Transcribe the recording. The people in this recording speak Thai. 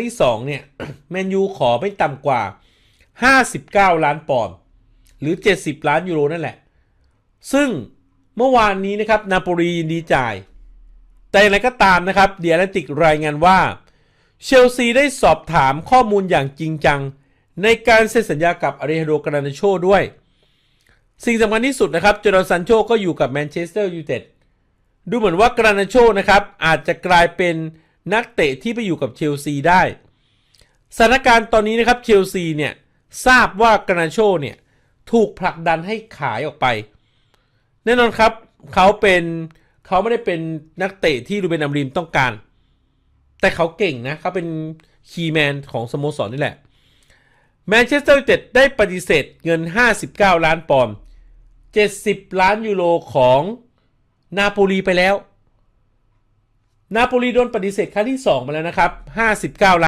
งที่2เนี่ยแมนยูขอไม่ต่ำกว่า 59 ล้านปอนด์หรือ 70 ล้านยูโรนั่นแหละ ซึ่งเมื่อวานนี้นะครับนาโปลียินดีจ่าย แต่อย่างไรก็ตามนะครับเดียร์ติกรายงานว่าเชลซีได้สอบถามข้อมูลอย่างจริงจัง ในการเซ็นสัญญากับอาริฮาโดกรานาโชด้วย สิ่งสำคัญที่สุดนะครับจอร์ซันโชก็อยู่กับแมนเชสเตอร์ยูไนเต็ดดูเหมือนว่ากรานาโชนะครับอาจจะกลายเป็น นักเตะที่ไปอยู่กับเชลซีได้สถานการณ์ตอนนี้นะครับเชลซีเนี่ยทราบว่ากรานาโชเนี่ยถูกผลักดันให้ขายออกไป แน่นอนครับเขาเป็นเขาไม่ได้เป็นนักเตะที่รูเบนอัมริมต้องการ แต่เขาเก่งนะเขาเป็นคีย์แมนของสโมสรนี่แหละแมนเชสเตอร์ยูไนเต็ดได้ปฏิเสธเงิน 59 ล้านปอนด์70 ล้านยูโรของนาโปลีไปแล้ว นาโปลีโดนปฏิเสธครั้งที่ 2 มาแล้วนะครับ 59ล้าน